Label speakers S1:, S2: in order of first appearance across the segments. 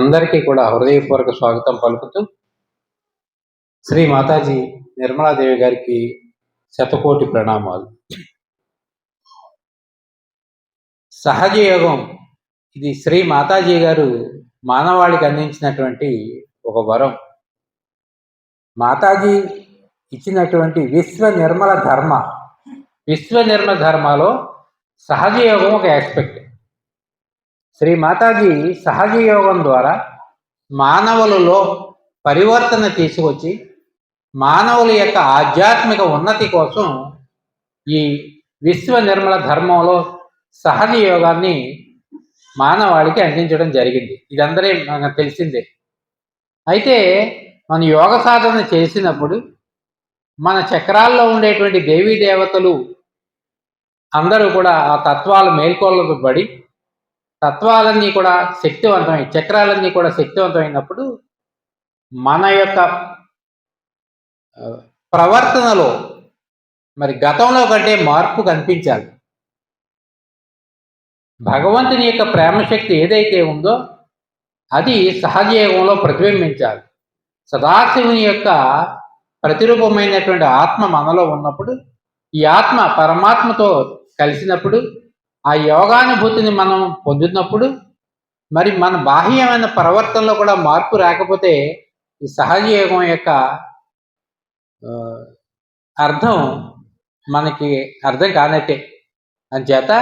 S1: అందరికీ కూడా హృదయపూర్వక స్వాగతం పలుకుతూ శ్రీ మాతాజీ నిర్మలాదేవి గారికి శతకోటి ప్రణామాలు. సహజ యోగం ఇది శ్రీ మాతాజీ గారు మానవాళికి అందించినటువంటి ఒక వరం. మాతాజీ ఇచ్చినటువంటి విశ్వ నిర్మల ధర్మ విశ్వ నిర్మల ధర్మలో సహజ యోగం ఒక ఆస్పెక్ట్ శ్రీ మాతాజీ సహజ యోగం ద్వారా మానవులలో పరివర్తన తీసుకొచ్చి మానవుల యొక్క ఆధ్యాత్మిక ఉన్నతి కోసం ఈ విశ్వ నిర్మల ధర్మంలో సహజ యోగాన్ని మానవాళికి అందించడం జరిగింది. ఇదందరే మనకు తెలిసిందే. అయితే మన యోగ సాధన చేసినప్పుడు మన చక్రాల్లో ఉండేటువంటి దేవీ దేవతలు అందరూ కూడా ఆ తత్వాలు మేల్కొల్లబడి పడి తత్వాలన్నీ కూడా శక్తివంతమై చక్రాలన్నీ కూడా శక్తివంతమైనప్పుడు మన యొక్క ప్రవర్తనలో మరి గతంలో కంటే మార్పు కనిపించాలి. భగవంతుని యొక్క ప్రేమశక్తి ఏదైతే ఉందో అది సహజయోగంలో ప్రతిబింబించాలి. సదాశివుని యొక్క ప్రతిరూపమైనటువంటి ఆత్మ మనలో ఉన్నప్పుడు ఈ ఆత్మ పరమాత్మతో కలిసినప్పుడు ఆ యోగానుభూతిని మనం పొందినప్పుడు మరి మన బాహ్యమైన ప్రవర్తనలో కూడా మార్పు రాకపోతే ఈ సహజ యోగం యొక్క అర్థం మనకి అర్థం కానట్టే. అంచేత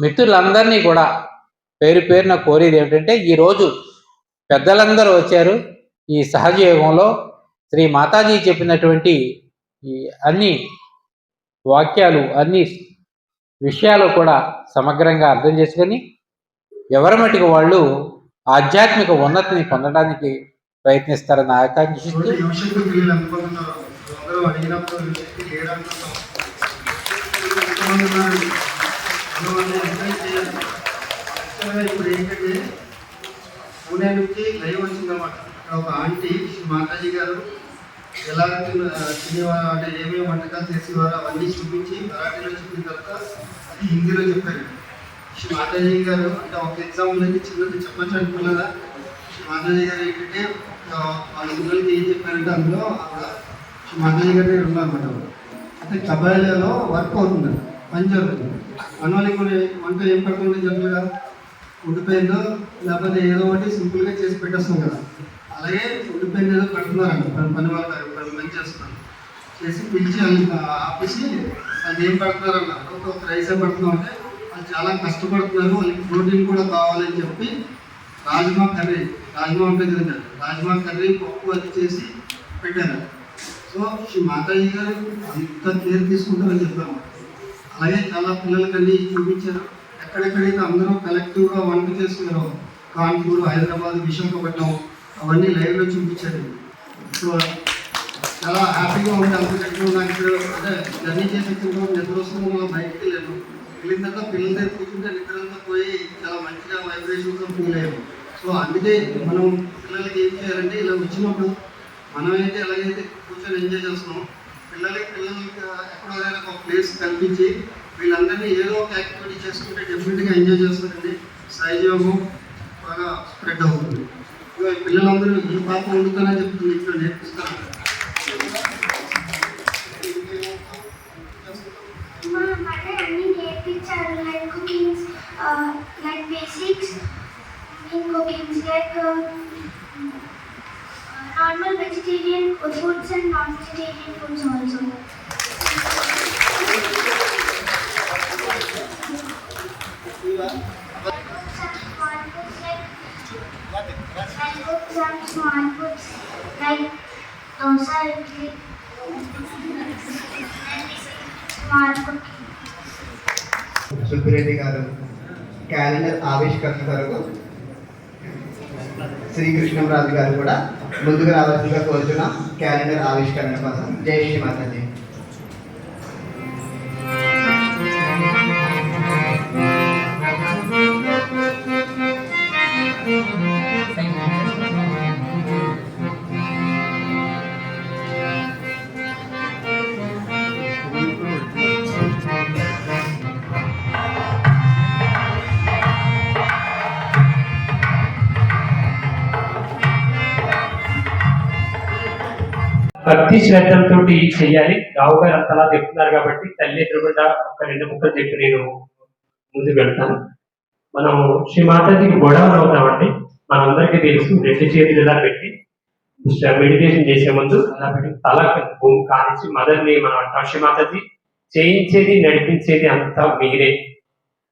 S1: మిత్రులందరినీ కూడా పేరు పేరున కోరేది ఏమిటంటే ఈరోజు పెద్దలందరూ వచ్చారు ఈ సహజ యోగంలో శ్రీ మాతాజీ చెప్పినటువంటి ఈ అన్ని వాక్యాలు అన్ని విషయాలు కూడా సమగ్రంగా అర్థం చేసుకొని ఎవరి మటుకు వాళ్ళు ఆధ్యాత్మిక ఉన్నతిని పొందడానికి ప్రయత్నిస్తారని ఆకాంక్షిస్తూ
S2: ఇప్పుడు ఏంటంటే పూణే నుంచి లైవ్ వచ్చిందన్నమాట. ఇక్కడ ఒక ఆంటీ మాతాజీ గారు ఎలా తిన- తినేవారు అంటే ఏమేమి వంటకాలు చేసేవారు అవన్నీ చూపించి మరాఠీలో చెప్పిన తర్వాత అది హిందీలో చెప్పారు. శ్రీ మాతాజీ గారు అంటే ఒక ఎగ్జాంపుల్ అయితే చిన్నది చెప్పచ్చు అనుకున్నారా? శ్రీ మాతాజీ గారు ఏంటంటే వాళ్ళ పిల్లలకి ఏం చెప్పారంటే అందులో శ్రీ మాతాజీ గారి దగ్గర ఉన్నారన్నమాట అయితే కబాయిలలో వర్క్ అవుతుంది పని జరుగుతుంది. మనవాళ్ళకి కొన్ని వంట ఏం పెడుతుంది జనరల్గా ఉండిపోయిందో లేకపోతే ఏదో ఒకటి సింపుల్గా చేసి పెట్టేస్తాం కదా. అలాగే ఉండిపోయింది ఏదో పని పని వాళ్ళ పని పని చేస్తున్నారు. చేసి పిలిచి వాళ్ళని ఆపేసి అది ఏం పెడుతున్నారన్న ఒక ప్రైజే రైస్ పెడుతున్నాం అంటే వాళ్ళు చాలా కష్టపడుతున్నారు వాళ్ళకి ప్రోటీన్ కూడా కావాలని చెప్పి రాజ్మా కర్రీ రాజ్మా ఉంటుంది కదండి రాజ్మా కర్రీ పప్పు అది చేసి పెట్టారు. సో శ్రీ మాతాజీ గారు అంత కేర్ తీసుకుంటారని చెప్పాము అలాగే చాలా పిల్లలకి చూపించారు. ఎక్కడెక్కడైతే అందరూ కలెక్టివ్గా వంట చేస్తున్నారో కాన్పూర్ హైదరాబాద్ విశాఖపట్నం అవన్నీ లైవ్లో చూపించారు. సో చాలా హ్యాపీగా ఉంది అనుకున్నట్టు నాకు అంటే జర్నీ చేసేటప్పుడు వచ్చిన నిద్ర వస్తున్నాం మా బయటికి వెళ్ళాను వెళ్ళిన తర్వాత పిల్లల దగ్గర కూర్చుంటే నిద్ర అంతా పోయి చాలా మంచిగా వైబ్రేషన్తో ఫీల్ అయ్యాము. సో అందుకే మనం పిల్లలకి ఏం చేయాలంటే ఇలా వచ్చినప్పుడు మనమైతే ఎలాగైతే కూర్చొని ఎంజాయ్ చేస్తున్నాం పిల్లలకి పిల్లలకి ఎక్కడో ఒక ప్లేస్ కల్పించి వీళ్ళందరినీ ఏదో ఒక యాక్టివిటీ చేసుకుంటే డెఫినెట్గా ఎంజాయ్ చేస్తారండి. సహజయోగం బాగా స్ప్రెడ్ అవుతుంది. పిల్లలందరూ ఈ పాప వండుతానని చెప్తుంది ఇక్కడ నేర్పిస్తాను
S3: మా మదర్ అన్ని నేర్పించారు like cookings like basics in cookings like normal vegetarian
S4: ఆవిష్కరణ కొరకు శ్రీకృష్ణరాజు గారు కూడా ముందుకు రావాల్సిందిగా కోరుతున్నాం క్యాలెండర్ ఆవిష్కరణ కోసం. జై శ్రీ
S5: భక్తి శ్రద్ధలతో చెయ్యాలి రావు గారు అంతలా చెప్తున్నారు కాబట్టి తల్లి ఎదురుగుండా ఒక రెండు ముక్కలు చెప్పి నేను ముందుకు వెళ్తాను. మనం శ్రీ మాతాజీకి గొడవలు అవుతామండి. మనందరికీ తెలుసు రెండు చేతులు ఇలా పెట్టి మెడిటేషన్ చేసే ముందు అలా పెట్టి తల భూమి కానించి మదర్ని మనం అంటాం. శ్రీ మాతాజీ చేయించేది నడిపించేది అంతా మీరే.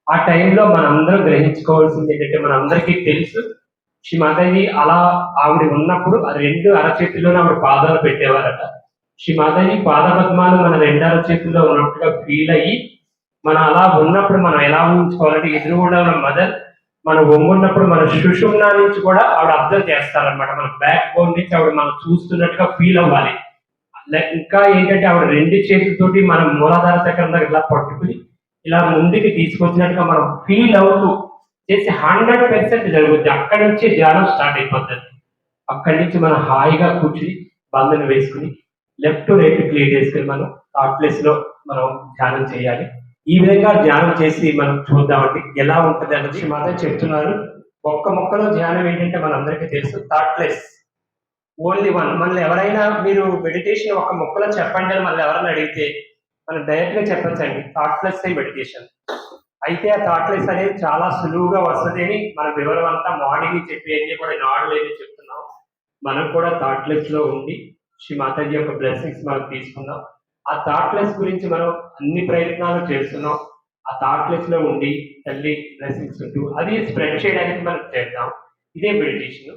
S5: ఆ టైంలో మనందరం గ్రహించుకోవాల్సింది ఏంటంటే మనందరికీ తెలుసు శ్రీ మాతాజీ అలా ఆవిడ ఉన్నప్పుడు రెండు అరచేతుల్లోనే ఆవిడ పాదాలు పెట్టేవారట. శ్రీ మాతాజీ పాదపద్మాలు మన రెండు అరచేతుల్లో ఉన్నట్టుగా ఫీల్ అయ్యి మనం అలా ఉన్నప్పుడు మనం ఎలా ఊహించుకోవాలంటే ఎదురుగుండా ఉన్న మదర్ మనం ఒంగున్నప్పుడు మన సుషుమ్నా నుంచి కూడా ఆవిడ అబ్జర్వ్ చేస్తారనమాట మన బ్యాక్ బోన్ నుంచి ఆవిడ మనం చూస్తున్నట్టుగా ఫీల్ అవ్వాలి. ఇంకా ఏంటంటే ఆవిడ రెండు చేతులతోటి మనం మూలాధార చక్రం దగ్గర ఇలా పట్టుకుని ఇలా ముందుకి తీసుకొచ్చినట్టుగా మనం ఫీల్ అవుతూ చేసి హండ్రెడ్ పర్సెంట్ జరుగుద్ది. అక్కడి నుంచి ధ్యానం స్టార్ట్ అయిపోతుంది అక్కడి నుంచి మనం హాయిగా కూర్చుని బంధన వేసుకుని లెఫ్ట్ రైట్ క్లియర్ చేసుకుని మనం థాట్ ప్లేస్లో మనం ధ్యానం చేయాలి. ఈ విధంగా ధ్యానం చేసి మనం చూద్దామండి. ఎలా ఉంటుంది అనేది మాత్రం చెప్తున్నారు. ఒక్క మొక్కలో ధ్యానం ఏంటంటే మనందరికీ తెలుసు థాట్ ప్లేస్ ఓన్లీ వన్ మనల్ని ఎవరైనా మీరు మెడిటేషన్ ఒక మొక్కలో చెప్పండి అని మనల్ని ఎవరైనా అడిగితే మనం డైరెక్ట్గా చెప్పచ్చండి ప్లస్ మెడిటేషన్ అయితే ఆ థాట్లెస్ అనేది చాలా సులువుగా వస్తుంది అని మన వివరం అంతా మార్నింగ్ చెప్పేది కూడా నాడు చెప్తున్నాం. మనం కూడా థాట్లెస్లో ఉండి శ్రీ మాతాజీ యొక్క బ్లెస్సింగ్స్ మనం తీసుకుందాం. ఆ థాట్లెస్ గురించి మనం అన్ని ప్రయత్నాలు చేస్తున్నాం. ఆ థాట్లెస్లో ఉండి తల్లి బ్లెస్సింగ్స్ ఉంటూ అది స్ప్రెడ్ చేయడానికి మనం చేద్దాం. ఇదే మెడిటేషన్